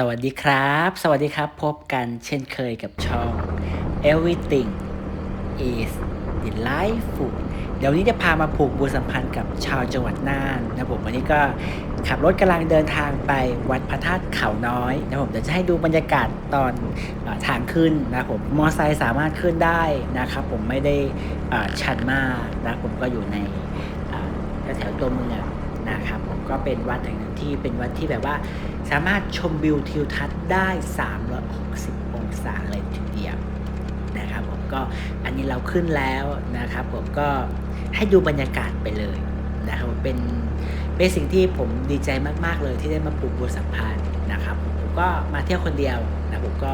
สวัสดีครับ สวัสดีครับ พบกันเช่นเคยกับช่อง Everything is Delightful เดี๋ยวนี้จะพามาผูกบุญสัมพันธ์กับชาวจังหวัดน่านนะผมวันนี้ก็ขับรถกำลังเดินทางไปวัดพระธาตุเขาน้อยนะผมเดี๋ยวจะให้ดูบรรยากาศตอนอทางขึ้นนะผมมอไซค์สามารถขึ้นได้นะครับผมไม่ได้ชันมากนะผมก็อยู่ในแถวๆตัวเมือง นะครับผมก็เป็นวัดแห่งหนึ่งที่เป็นวัดที่แบบว่า สามารถชมวิวทิวทัศน์ได้ 360 องศาเลยทีเดียวนะครับผมก็อันนี้เราขึ้นแล้วนะครับ ผมก็ให้ดูบรรยากาศไปเลยนะครับเป็นเป็นสิ่งที่ผมดีใจมาก ๆ เลยที่ได้มาปลูกบัวสัมพันธ์นะครับผมก็มาเที่ยวคนเดียวนะผมก็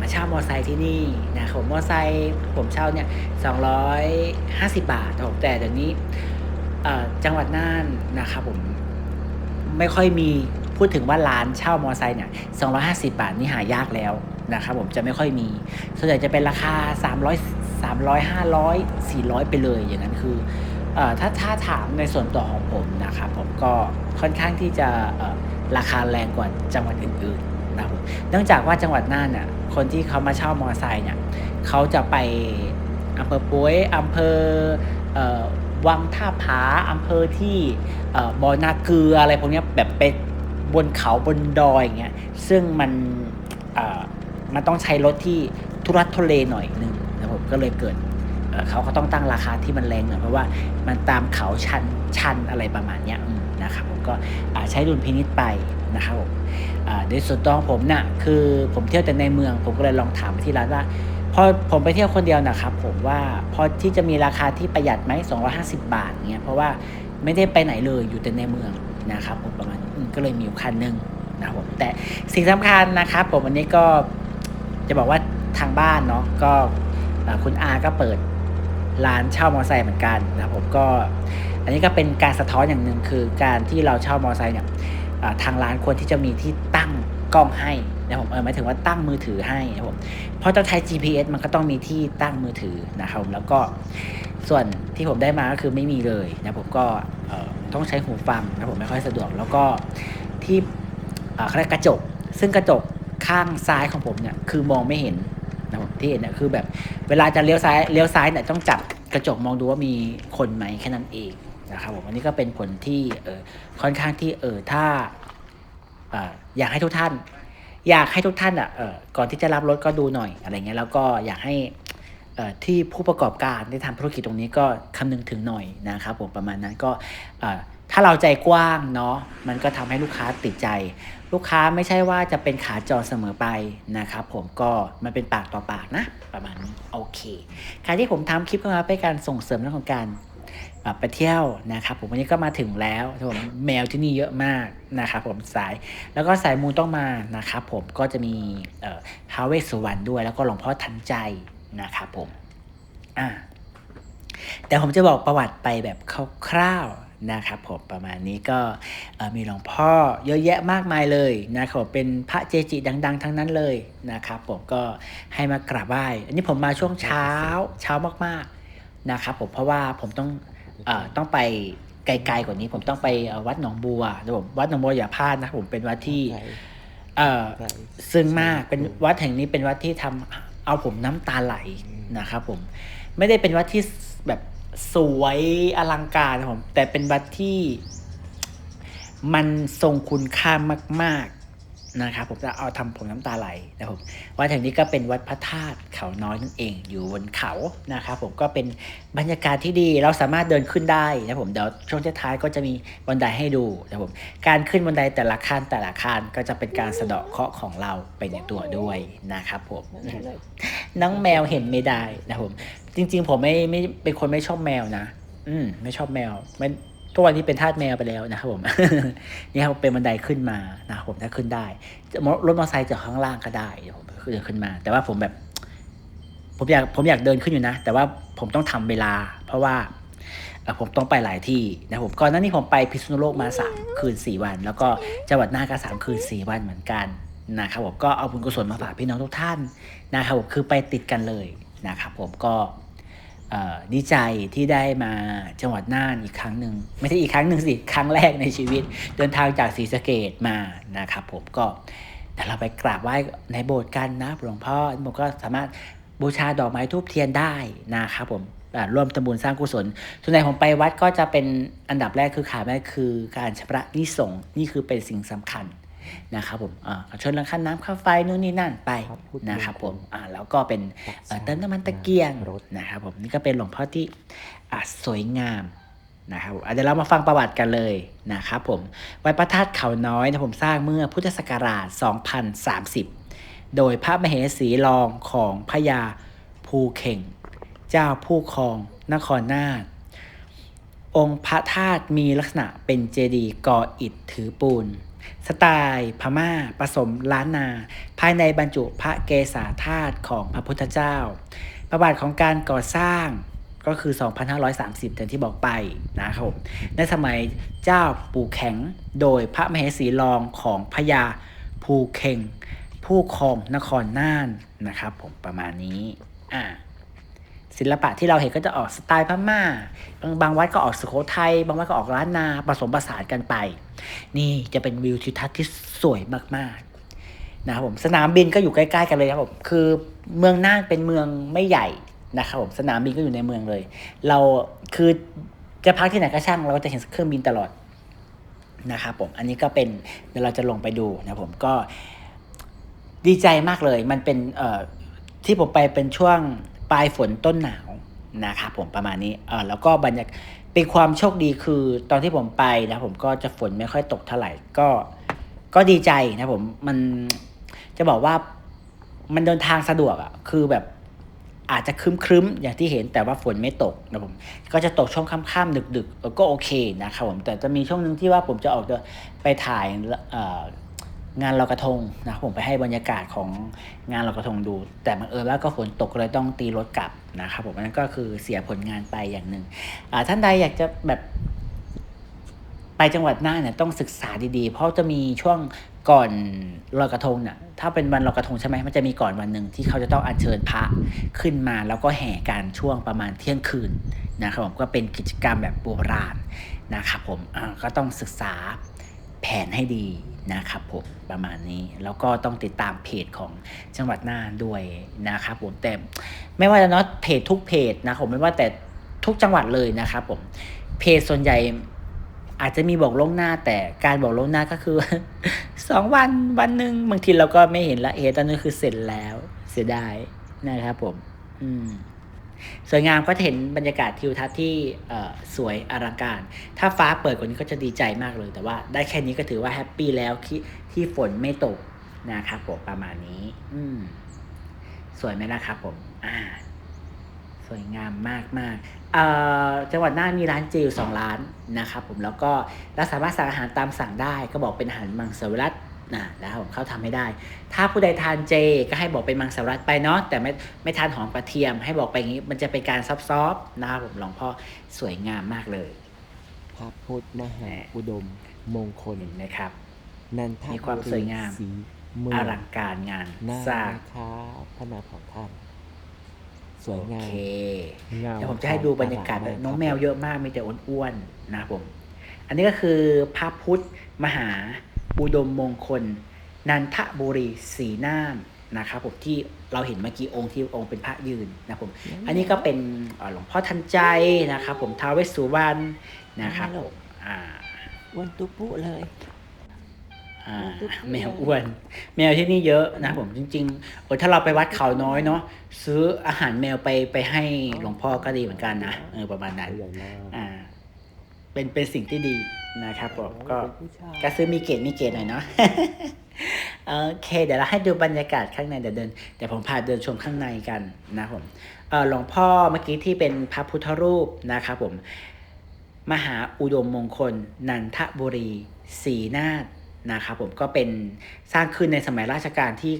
มาเช่ามอไซค์ที่นี่นะครับผมมอไซค์ผมเช่าเนี่ย250บาทครับผมแต่เดี๋ยวนี้ จังหวัดน่านนะครับผมไม่ค่อยมีพูดถึงว่าร้านเช่ามอไซค์เนี่ย250 บาทนี่หายากแล้วนะครับผมจะไม่ค่อยมี ส่วนใหญ่จะเป็นราคา 300 300 500 400 ไปเลยอย่างนั้นคืออถ้าถ้าถามในส่วนตัวของผมนะครับผมก็ค่อนข้างที่จะราคาแรงกว่าจังหวัดอื่นๆนะครับเนื่องจากว่าจังหวัดน่านเนี่ยคนที่เขามาเช่ามอไซค์เนี่ยเขาจะไปอำเภอปุ้ยอำเภอ วังท่าผาอำเภอที่เอ่อบอนาเกลืออะไรพวกนี้แบบไปบนเขาบนดอยอย่างเงี้ยซึ่งมันมันต้องใช้รถที่ทุรักทุเลหน่อยหนึงนะผมก็เลยเกิดเอ่อเขาก็ต้องตั้งราคาที่มันแรงหน่อยเพราะว่ามันตามเขาชันชันอะไรประมาณเนี้ยนะครับผมก็ใช้ดุลพินิษไปนะครับผมโดยส่วนตัวของผมน่ะคือผมเที่ยวแต่ในเมือง ผมก็เลยลองถามไปที่ร้านว่า พอผมไปเที่ยวคนเดียวนะครับผมว่าพอที่จะมีราคาที่ประหยัดไหม250 บาทเงี้ยเพราะว่าไม่ได้ไปไหนเลยอยู่แต่ในเมืองนะครับผมประมาณก็เลยมีอยู่คันหนึ่งนะครับผมแต่สิ่งสำคัญนะครับผมวันนี้ก็จะบอกว่าทางบ้านเนาะก็คุณอาก็เปิดร้านเช่ามอเตอร์ไซค์เหมือนกันนะครับผมก็ อันนี้ก็เป็นการสะท้อนอย่างหนึ่งคือการที่เราเช่ามอเตอร์ไซค์เนี่ยทางร้านควรที่จะมีที่ตั้งกล้องให้ นะผมหมายถึงว่าตั้งมือถือให้นะครับผมเพราะต้องใช้ GPS มันก็ต้องมีที่ตั้งมือถือนะครับผมแล้วก็ส่วนที่ผมได้มาก็คือไม่มีเลยนะผมก็ต้องใช้หูฟังนะผมไม่ค่อยสะดวก แล้วก็ที่เอ่อเขาเรียกกระจก ซึ่งกระจกข้างซ้ายของผมเนี่ยคือมองไม่เห็นนะผมที่เห็นเนี่ยคือแบบเวลาจะเลี้ยวซ้ายเลี้ยวซ้ายเนี่ยต้องจับกระจกมองดูว่ามีคนไหมแค่นั้นเองนะครับผมอันนี้ก็เป็นผลที่ค่อนข้างที่เออถ้าอยากให้ทุกท่าน อยากให้ทุกท่านอะก่อนที่จะรับรถก็ดูหน่อยอะไรเงี้ยแล้วก็อยากให้ที่ผู้ประกอบการได้ทำธุรกิจตรงนี้ก็คำนึงถึงหน่อยนะครับผมประมาณนั้นก็ถ้าเราใจกว้างเนาะมันก็ทำให้ลูกค้าติดใจ ลูกค้าไม่ใช่ว่าจะเป็นขาจรเสมอไปนะครับผมก็มันเป็นปากต่อปากนะ ประมาณนี้โอเคการที่ผมทำคลิปขึ้นมาเป็นการส่งเสริมเรื่องของการ ไปเที่ยวนะครับผมวันนี้ก็มาถึงแล้วครับผมแมวที่นี่เยอะมากนะครับผมสายแล้วก็สายมูต้องมานะครับผมก็จะมีเอ่อท้าวเวสสุวรรณด้วย แล้วก็หลวงพ่อทันใจนะครับผมอ่าแต่ผมจะบอกประวัติไปแบบคร่าวๆนะครับผมประมาณนี้ก็เอ่อมีหลวงพ่อเยอะแยะมากมายเลยนะครับผมเป็นพระเจจิดัง ๆ ทั้งนั้นเลยนะครับผมก็ให้มากราบไหว้อันนี้ผมมาช่วงเช้าเช้ามากๆ นะครับผมเพราะว่าผมต้องเอ่อต้องไปไกลๆกว่านี้ ผมต้องไปเอ่อวัดหนองบัวนะผมวัดหนองบัวอย่าพลาดนะครับผมเป็นวัดที่เอ่อซึ่งมากเป็นวัดแห่งนี้เป็นวัดที่ทำเอาผมน้ำตาไหลนะครับผมไม่ได้เป็นวัดที่แบบสวยอลังการนะผมแต่เป็นวัดที่มันทรงคุณค่ามากๆ นะครับผมจะเอาทำผมน้ำตาไหลนะครับผมวัดแห่งนี้ก็เป็นวัดพระธาตุเขาน้อยนั่นเอง อยู่บนเขานะครับผมก็เป็นบรรยากาศที่ดีเราสามารถเดินขึ้นได้นะครับผมเดี๋ยวช่วงท้ายๆก็จะมีบันไดให้ดูนะครับผมการขึ้นบันไดแต่ละขั้นแต่ละขั้นก็จะเป็นการสะเดาะเคราะห์ของเราไปในตัวด้วยนะครับผมน้องแมวเห็นไม่ได้นะครับผมจริง ๆ ผมไม่ไม่เป็นคนไม่ชอบแมวนะ อืมไม่ชอบแมวไม่ ทุกวันนี้เป็นทาสแมวไปแล้วนะครับผมนี่ครับเป็นบันไดขึ้นมานะครับผมถ้าขึ้นได้รถมอเตอร์ไซค์จากข้างล่างก็ได้เดี๋ยวผมขึ้นขึ้นมา แต่ว่าผมแบบ ผมอยากผมอยากเดินขึ้นอยู่นะ แต่ว่าผมต้องทำเวลา เพราะว่าผมต้องไปหลายที่นะผมก่อนหน้านี้ผมไปพิษณุโลกมาสามคืนสี่วัน แล้วก็จังหวัดน่านก็สามคืนสี่วันเหมือนกันนะครับผมก็เอาบุญกุศลมาฝากพี่น้องทุกท่านนะครับผมคือไปติดกันเลยนะครับผมก็ ดีใจที่ได้มาจังหวัดน่านอีกครั้งหนึ่งไม่ใช่อีกครั้งหนึ่งสิครั้งแรกในชีวิต เดินทางจากศรีสะเกดมานะครับผมก็เดี๋ยวเราไปกราบไหว้ในโบสถ์กันนะหลวงพ่อผมก็สามารถบูชาดอกไม้ทูบเทียนได้นะครับผมร่วมทำบุญสร้างกุศล ส่วนใหญ่ผมไปวัดก็จะเป็นอันดับแรกคือขาดไม่คือการชำระนิสงนี่คือเป็นสิ่งสำคัญ นะครับผมอ่าชนรังคันน้ำค่าไฟนู่นนี่นั่นไปนะครับผมอ่าแล้วก็เป็นเอ่อเติมน้ำมันตะเกียงนะครับผมนี่ก็เป็นหลวงพ่อที่อ่าสวยงามนะครับผมอะเดี๋ยวเรามาฟังประวัติกันเลยนะครับผมวัดพระธาตุเขาน้อยนะผมสร้างเมื่อพุทธศักราช 2030 โดยพระมเหสีรองของพญาภูเข่ง เจ้าผู้ครองนครนาถองค์พระธาตุมีลักษณะเป็นเจดีย์ก่ออิฐถือปูน สไตล์พม่าผสมล้านนา ภายในบรรจุพระเกศาธาตุของพระพุทธเจ้า ประวัติของการก่อสร้างก็คือ 2,530อย่างที่บอกไปนะครับผมในสมัยเจ้าปู่แข็งโดยพระมเหสีรองของพญาภูเข่ง ผู้ครองนครน่านนะครับผมประมาณนี้อ่า ศิลปะที่เราเห็นก็จะออกสไตล์พม่า บางบางวัดก็ออกสุโขทัย บางวัดก็ออกล้านนา ผสมผสานกันไป นี่จะเป็นวิวทิวทัศน์ที่สวยมากๆนะครับผม สนามบินก็อยู่ใกล้ๆกันเลยครับผม คือเมืองน่านเป็นเมืองไม่ใหญ่นะครับผม สนามบินก็อยู่ในเมืองเลย เราคือจะพักที่ไหนก็ช่าง เราก็จะเห็นเครื่องบินตลอดนะครับผม อันนี้ก็เป็นเดี๋ยวเราจะลงไปดูนะครับผมก็ดีใจมากเลย มันเป็นที่ผมไปเป็นช่วง ปลายฝนต้นหนาวนะครับผมประมาณนี้เออแล้วก็บรรยากเป็นความโชคดีคือตอนที่ผมไปนะผมก็จะฝนไม่ค่อยตกเท่าไหร่ก็ก็ดีใจนะผมมันจะบอกว่ามันเดินทางสะดวกอะ่ะคือแบบอาจจะครึ้มๆอย่างที่เห็นแต่ว่าฝนไม่ตกนะผมก็จะตกช่วงค่ำๆดึกๆก็โอเคนะครับผมแต่จะมีช่วงหนึ่งที่ว่าผมจะออกไปถ่ายเอ่อ งานลอยกระทงนะผมไปให้บรรยากาศของงานลอยกระทงดู แต่บังเอิญว่าก็ฝนตกเลยต้องตีรถกลับนะครับผมนั้นก็คือเสียผลงานไปอย่างหนึ่งท่านใดอยากจะแบบไปจังหวัดน่านเนี่ยต้องศึกษาดีๆ เพราะจะมีช่วงก่อนลอยกระทงเนี่ยถ้าเป็นวันลอยกระทงใช่ไหมมันจะมีก่อนวันหนึ่งที่เขาจะต้องอัญเชิญพระขึ้นมาแล้วก็แห่การช่วงประมาณเที่ยงคืนนะครับผมก็เป็นกิจกรรมแบบโบราณนะครับผมก็ต้องศึกษาแผนให้ดี นะครับผมประมาณนี้ แล้วก็ต้องติดตามเพจของจังหวัดน่านด้วยนะครับผมแต่ไม่ว่าจะเนาะเพจทุกเพจนะผมไม่ว่าแต่ทุกจังหวัดเลยนะครับผมเพจส่วนใหญ่อาจจะมีบอกล่วงหน้าแต่การบอกล่วงหน้าก็คือสองวันวันหนึ่งบางทีเราก็ไม่เห็นละเห็นตอนนี้คือเสร็จแล้วเสียดายนะครับผม อืม สวยงามก็จะเห็นบรรยากาศทิวทัศน์ที่สวยอลังการ ถ้าฟ้าเปิดกว่านี้ก็จะดีใจมากเลย แต่ว่าได้แค่นี้ก็ถือว่าแฮปปี้แล้วที่ที่ฝนไม่ตกนะครับผมประมาณนี้ อืม สวยไหมล่ะครับผม อ่า สวยงามมากมากจังหวัดน่านมีร้านเจอยู่สองร้านนะครับผมแล้วก็เราสามารถสั่งอาหารตามสั่งได้ ก็บอกเป็นอาหารมังสวิรัต นะนะครับผมเข้าทำให้ได้ ถ้าผู้ใดทานเจ ก็ให้บอกเป็นมังสวิรัตไปเนาะแต่ไม่ไม่ทานหอมกระเทียม ให้บอกไปอย่างนี้มันจะเป็นการซับซ้อนนะครับผมหลวงพ่อสวยงามมากเลยพระพุทธมหาอุดมมงคลเห็นไหมครับนันทมีความสวยงามสีเมือองลังการงานหน้าสร้างนะคะพระนามของท่านสวยาโองเคมเงาเดี๋ยวผมจะให้ดูบรรยากาศขน้องแมวเยอะมากมีแต่อ้วนๆนะครับผม อันนี้ก็คือพระพุทธมหา อุดมมงคล นันทบุรีสีน้ำนะครับผมที่เราเห็นเมื่อกี้องค์ที่องค์เป็นพระยืนนะครับผมอันนี้ก็เป็นเอ่อหลวงพ่อทันใจนะครับ ผมท้าวเวสสุวรรณนะครับผมอ่าอ้วันตุปุเลยอ่าตุ๊กตุ๊กแมวอ้วน แมวที่นี่เยอะนะครับผมจริงๆโอ้ถ้าเราไปวัดเขาน้อยเนาะซื้ออาหารแมวไปไปให้หลวงพ่อก็ดีเหมือนกันนะเออประมาณนั้นใหญ่มากอ่า เป็นเป็นสิ่งที่ดีนะครับผมก็เป็นผู้ชายก็ซื้อมีเกตมีเกตหน่อยเนาะโอเค เดี๋ยวเราให้ดูบรรยากาศข้างในเดี๋ยวเดินเดี๋ยวผมพาเดินชมข้างในกันนะครับผมเออหลวงพ่อเมื่อกี้ที่เป็นพระพุทธรูปนะครับผมมหาอุดมมงคล นันทบุรีศรีนาถนะครับผมก็เป็นสร้างขึ้นในสมัยรัชกาลที่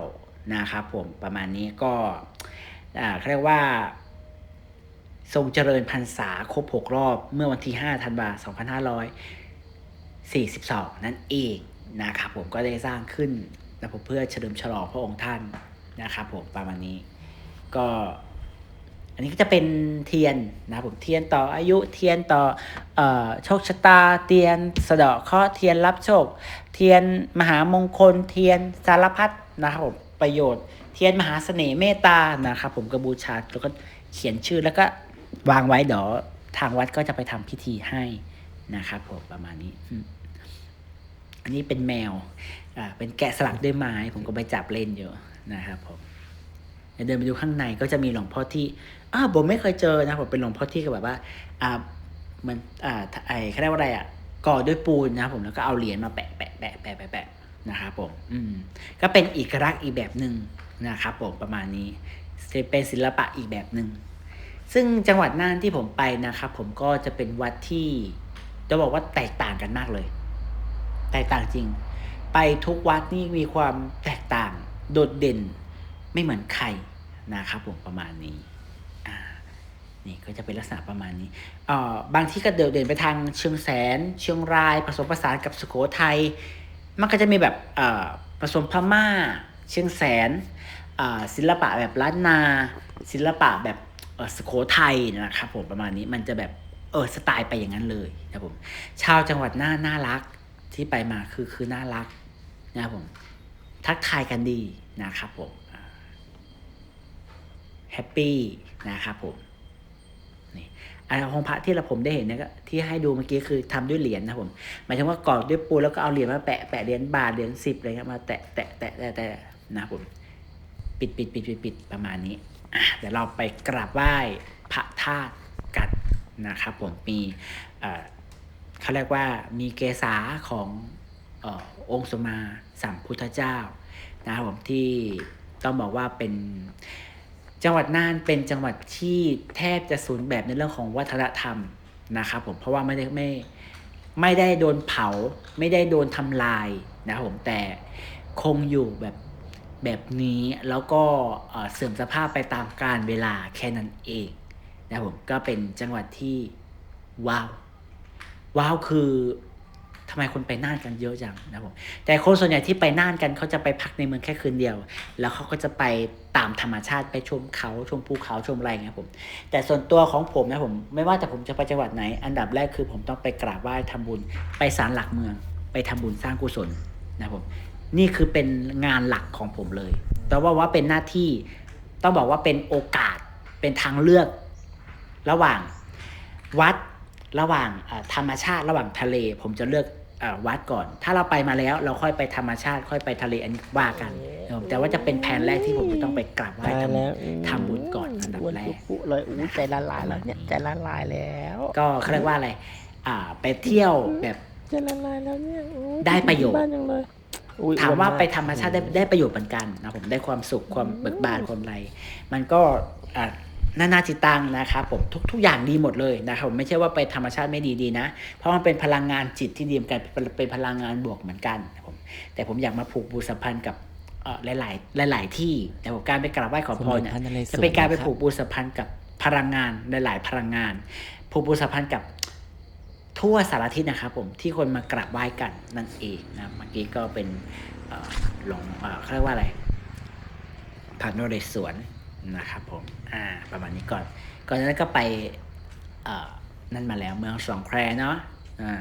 9 นะครับผมประมาณนี้ก็อ่าเขาเรียกว่า ทรงเจริญพรรษาครบ 6 รอบเมื่อวันที่ 5 ธันวาคม2542 นั่นเองนะครับผมก็ได้สร้างขึ้นนะผมเพื่อเฉลิมฉลองพระองค์ท่านนะครับผมประมาณนี้ ก็ อันนี้ก็จะเป็นเทียนนะผมเทียนต่ออายุเทียนต่ออโชคชะตาเทียนสะเดาะเคราะห์เทียนรับโชค เทียนมหามงคลเทียนสารพัดนะครับผมประโยชน์ เทียนมหาเสน่ห์เมตตานะครับผมกระบูชาแล้วก็เขียนชื่อแล้วก็ วางไว้เดี๋ยวทางวัดก็จะไปทำพิธีให้นะครับผมประมาณนี้อันนี้เป็นแมว อ่า เป็นแกะสลักด้วยไม้ ผมก็ไปจับเล่นอยู่นะครับผมเดินไปดูข้างในก็จะมีหลวงพ่อที่อ้าผมไม่เคยเจอนะผมเป็นหลวงพ่อที่ก็แบบว่า อ่า มัน อ่า ไอ้เขาเรียกว่าอะไรอะ ก่อด้วยปูนนะผมแล้วก็เอาเหรียญมาแปะแปะแปะแปะแปะแปะนะครับผม อืม ก็เป็นอีกรักษณ์อีกแบบหนึ่งนะครับผมประมาณนี้ เป็นศิลปะอีกแบบหนึ่ง ซึ่งจังหวัดน่านที่ผมไปนะครับ ผมก็จะเป็นวัดที่จะบอกว่าแตกต่างกันมากเลย แตกต่างจริง ไปทุกวัดนี่มีความแตกต่างโดดเด่นไม่เหมือนใครนะครับผมประมาณนี้นี่ก็จะเป็นลักษณะประมาณนี้เอ่อบางที่ก็เดินเดินไปทางเชียงแสน เชียงราย ผสมผสานกับสุโขทัย มันก็จะมีแบบเอ่อผสมพม่า เชียงแสนศิลปะแบบล้านนา ศิลปะแบบ สุโขทัยนะครับผมประมาณนี้มันจะแบบเออสไตล์ไปอย่างนั้นเลยนะผมชาวจังหวัดน่านน่ารักที่ไปมาคือคือน่ารักนะครับผมทักทายกันดีนะครับผมแฮปปี้นะครับผมนี่อันของพระที่เราผมได้เห็นนี่ยก็ที่ให้ดูเมื่อกี้คือทำด้วยเหรียญนะผมหมายถึงว่ากรอกด้วยปูแล้วก็เอาเหรียญมาแปะแปะเหรียญบาทเหรียญสิบอะไรเงี้ยมาแตะแตะแตะแตะแตะนะครับผม ปิดปิดปิดปิดปิดประมาณนี้ เดี๋ยวเราไปกราบไหว้พระธาตุกันนะครับผมมีเขาเรียกว่ามีเกษาของออองค์สมมาสัมพุทธเจ้านะครับผมที่ต้องบอกว่าเป็นจังหวัดน่านเป็นจังหวัดที่แทบจะศูนย์แบบในเรื่องของวัฒนธรรมนะครับผมเพราะว่าไม่ได้ไม่ไม่ได้โดนเผา ไม่ได้โดนทำลายนะครับผมแต่คงอยู่แบบ แบบนี้แล้วก็เสื่อมสภาพไปตามกาลเวลาแค่นั้นเองนะผมก็เป็นจังหวัดที่ว้าวว้าวคือทำไมคนไปน่านกันเยอะจังนะผมแต่คนส่วนใหญ่ที่ไปน่านกันเขาจะไปพักในเมืองแค่คืนเดียว แล้วเขาก็จะไปตามธรรมชาติไปชมเขาชมภูเขาชมอะไรอย่างเงี้ยผม แต่ส่วนตัวของผมนะผมไม่ว่าแต่ผมจะไปจังหวัดไหน อันดับแรกคือผมต้องไปกราบไหว้ทำบุญ ไปศาลหลักเมือง ไปทำบุญสร้างกุศลนะผม นี่คือเป็นงานหลักของผมเลย แต่ว่าว่าเป็นหน้าที่ต้องบอกว่าเป็นโอกาสเป็นทางเลือก ระหว่างวัดระหว่างเอ่อธรรมชาติระหว่างทะเล ผมจะเลือกเออวัดก่อน ถ้าเราไปมาแล้วเราค่อยไปธรรมชาติ ค่อยไปทะเลอันนี้ว่ากันนะครับผมแต่ว่าจะเป็นแผนแรกที่ผมจะต้องไปกราบไหว้ตายทำแล้วทำบุญก่อนอันดับแรกอ้วนปุ๊เลยอู้ใจละลายแล้วเนี่ยใจละลายแล้ว ก็เขาเรียกว่าอะไร อ่า ไปเที่ยวแบบใจละลายแล้วเนี่ยอู้ได้ประโยชน์ บ้านยังเลยอุ๊ยถามว่าอ้นกไปธรรมชาติได้ได้ประโยชน์เหมือนกันนะผมได้ความสุขความเบิกบานความอะไร มันก็อ่านานาจิตตังนะครับผมทุกทุกอย่างดีหมดเลยนะครับผมไม่ใช่ว่าไปธรรมชาติไม่ดีดีนะ เพราะมันเป็นพลังงานจิตที่ดีเหมือนกันเป็นเป็นพลังงานบวกเหมือนกันนะครับผมแต่ผมอยากมาผูกบูสัมพันธ์กับเอ่อหลายๆหลายๆที่แต่ผมการไปกราบไหว้ขอพรเนี่ยสมเด็จพระนเรศวรจะเป็นการไปนะครับผูกบูสัมพันธ์กับพลังงานหลาย ๆ พลังงานผูกบูสัมพันธ์กับ ทั่วสารทิศนะครับผมที่คนมากราบไหว้กันนั่นเองนะเมื่อกี้ก็เป็นหลงเขาเรียกว่าอะไรพระนเรศวรนะครับผมอ่าประมาณนี้ก่อน ก่อนนั้นก็ไปนั่นมาแล้วเมืองสองแควเนาะอ่า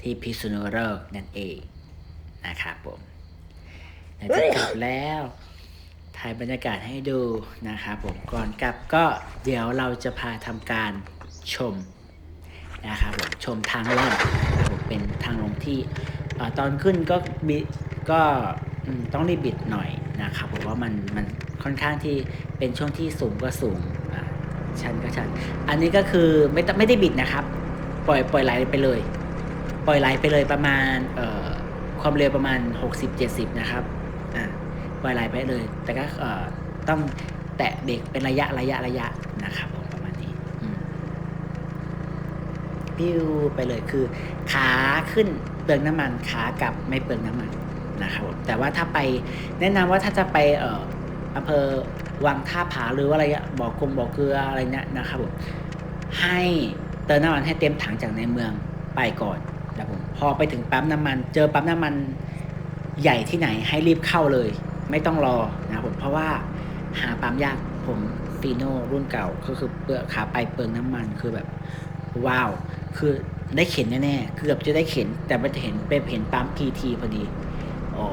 ที่พิษณุโลกนั่นเองนะครับผมเดี๋ยวจะกลับแล้วถ่ายบรรยากาศให้ดูนะครับผมก่อนกลับก็เดี๋ยวเราจะพาทำการชม นะครับผมชมทางลงนะครับผมเป็นทางลงที่ตอนขึ้นก็มีก็ต้องรีบบิดหน่อยนะครับผมว่ามันมันค่อนข้างที่เป็นช่วงที่สูงก็สูงชันก็ชัน อันนี้ก็คือไม่ไม่ได้บิดนะครับ ปล่อยปล่อยไหลไปเลย ปล่อยไหลไปเลยประมาณเอ่อความเร็วประมาณ 60-70 นะครับอ่าปล่อยไหลไปเลย แต่ก็เอ่อต้องแตะเบรกเป็นระยะระยะระยะนะครับผมประมาณนี้อืม ปิ้วไปเลยคือ ขาขึ้นเปลืองน้ำมันขากลับไม่เปลืองน้ำมันนะครับผมแต่ว่าถ้าไปแนะนำว่าถ้าจะไปเอ่ออำเภอวังท่าผาหรือว่าอะไรบ่อกงบ่อเกลืออะไรเนี่ยนะครับผมให้เติมน้ำมันให้เต็มถังจากในเมืองไปก่อนนะครับผมพอไปถึงปั๊มน้ำมัน เจอปั๊มน้ำมันใหญ่ที่ไหนให้รีบเข้าเลย ไม่ต้องรอนะครับผมเพราะว่าหาปั๊มยากผมฟีโน่รุ่นเก่าก็คือเปลือกขาไปเปลืองน้ำมันคือแบบว้าว คือได้เข็นแน่ๆเกือบจะได้เข็น แต่มันจะเห็นไปเห็นปั๊มพีทีพอดีโอ้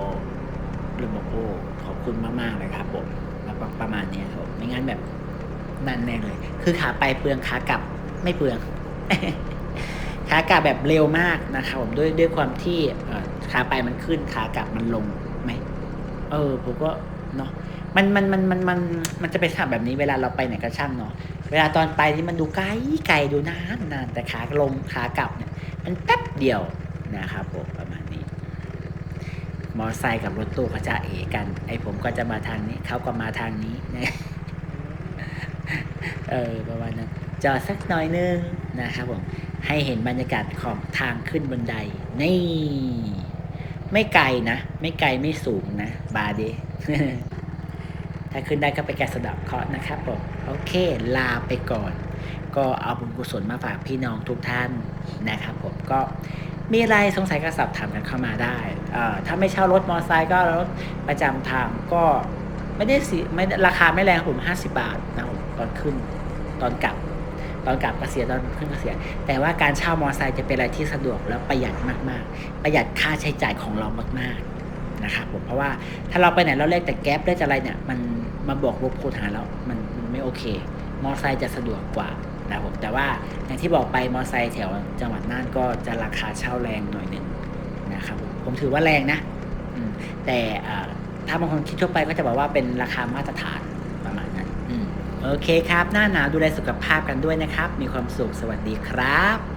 เลยบอกโอ้ขอบคุณมากๆเลยครับผมแล้วก็ประมาณนี้ครับไม่งั้นแบบนั่นแน่เลย คือขาไปเปลืองขากลับไม่เปลืองขากลับแบบเร็วมากนะครับผมด้วยด้วยความที่ขาไปมันขึ้นขากลับมันลงไหมเออผมก็เนาะมันมันมันมันมันมันจะเป็นสภาพแบบนี้เวลาเราไปไหนก็ช่างเนาะ เวลาตอนไปนี่มันดูไกลไกลดูนานนานแต่ขาลงขากลับเนี่ยมันแป๊บเดียวนะครับผมประมาณนี้ มอไซค์กับรถตู้เขาจะเอกัน ไอผมก็จะมาทางนี้เขาก็มาทางนี้นะเออประมาณนั้นจอดสักหน่อยนึงนะครับผมให้เห็นบรรยากาศของทางขึ้นบันได นี่ ไม่ไกลนะ ไม่ไกลไม่สูงนะ บาเดถ้าขึ้นได้ก็ไปแกะสะเดอกเคาะนะครับผม โอเค ลาไปก่อน ก็เอาบุญกุศลมาฝากพี่น้องทุกท่านนะครับผมก็มีอะไรสงสัยก็สอบถามกันเข้ามาได้เอ่อถ้าไม่เช่ารถมอเตอร์ไซค์ก็รถประจำทางก็ไม่ได้สิไม่ราคาไม่แรงครับผม50บาทนะผมตอนขึ้นตอนกลับ ตอนกลับก็เสียตอนขึ้นก็เสีย แต่ว่าการเช่ามอเตอร์ไซค์จะเป็นอะไรที่สะดวกและประหยัดมากๆ ประหยัดค่าใช้จ่ายของเรามากๆนะครับผมเพราะว่าถ้าเราไปไหนเราเรียกแต่แก๊ปเรียกอะไรเนี่ยมันมาบอกลบคูณหารแล้วมัน ไม่โอเค มอไซค์จะสะดวกกว่านะครับผมแต่ว่าอย่างที่บอกไปมอไซค์แถวจังหวัดน่านก็จะราคาเช่าแรงหน่อยหนึ่งนะครับผมผมถือว่าแรงนะแต่ถ้าบางคนคิดทั่วไปก็จะบอกว่าเป็นราคามาตรฐานประมาณนั้นอโอเคครับ หน้าหนาวดูแลสุขภาพกันด้วยนะครับ มีความสุขสวัสดีครับ